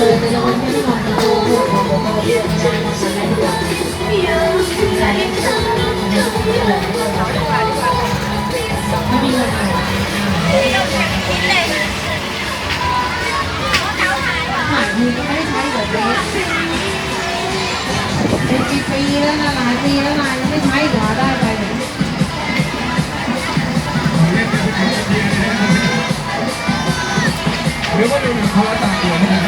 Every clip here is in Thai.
เลยแต่ละวันแค่ไม่นอนกันโอ้โหไม่ได้นะคะไม่มีเงินอะไรหายทีก็ไม่ได้ใช้แบบนี้เป็นปีๆแล้วนะหลายปีแล้วนะยังไม่ใช้เหรอได้ไปเนี่ย ห รือว่าดูหนังภาวะตาตัวนี่นะ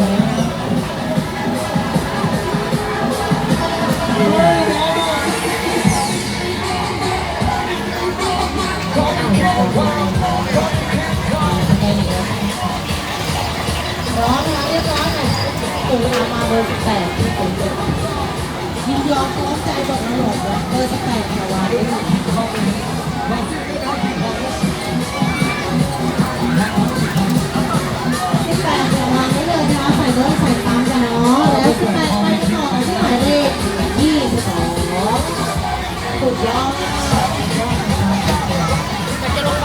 ร้ อร์สิบแปดที่ผมเลยยินยอมพร้อมใจบอกมาหลงเลยเบอร์สิบแปดค่ะวาด้วยสิบแปดค่ะวาไว้เลยนะคะใส่เบอร์ใส่ตามกันเนาะแล้วสิบแปดไปกันต่อที่หมายเลขยี่สิบสองสุดยอด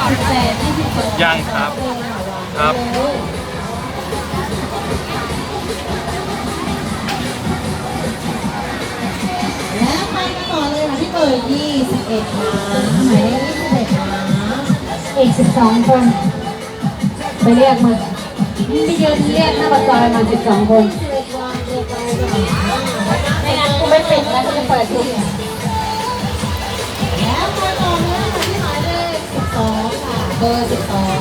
สิบแปดยี่สิบสองยังครับครับ เลยค่ะที่เบอร์21นะหมายเลข21นะอีกสิบสองคน ไปเรียกมาไปยืนเรียกหน้าปากซอยมาสิบสองคนไม่งั้นกูไม่ปิดนะกูจะเปิดดูแล้วไปต่อเลยค่ะที่หมายเลข12ค่ะเบอร์12ใ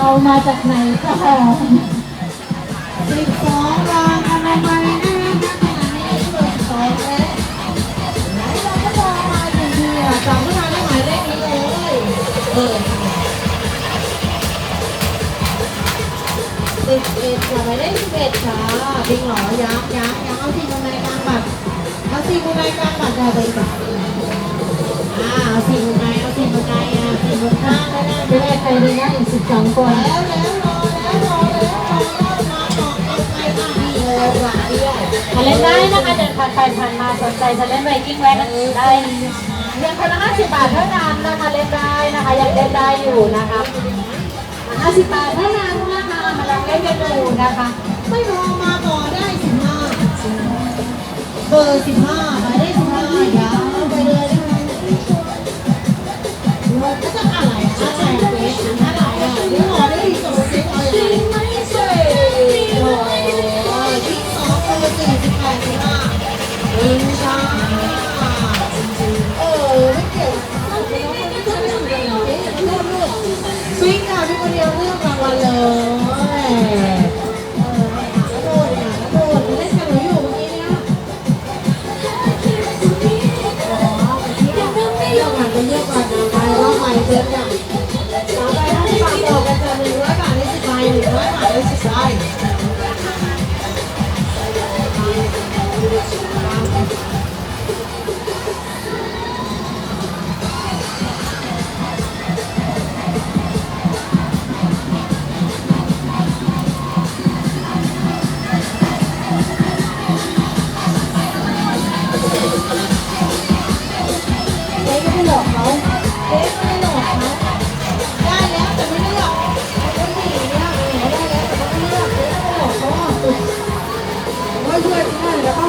เอามาจากไหนก็12วางกันลงไปนะคะขณะนี้เบอร์12แล้วแล้วเราก็มองมาจริงๆอะจำไม่ทันได้หมายเลขนี้เลยเออสิบเอ็ดค่ะหมายเลขสิบเอ็ดค่ะบิงเหรอยักษ์ยักษ์ยักษ์เอาสี่มุมในกลางบัตรเอาสี่มุมในกลางบัตรเอาไปก่อนอ่าเอาสี่มุมในเอา สี่มุมในอะสี่มุมข้างได้ได้ไปเรียกใครดีนะอีกสิบสองคนแล้วแล้วรอแล้วรอแล้วรอรอบมาต่อเอาไปอะนี่เลยหลายเดียวมาเล่นได้นะคะเดินผ่านไปผ่านมาสนใจจะเล่นไวกิ้งแวนได้เพียงคนละห้าสิบบาทเท่านั้นนะคะเล่นได้นะคะยังเล่นได้อยู่นะคะห้าสิบบาทเท่านั้นนะคะมาลองเล่นกันดูนะคะ ไม่รอมาต่อได้สิบห้าเบอร์สิบห้าหมายเล เลือกก่อนนะไปรอบใหม่เจอกอ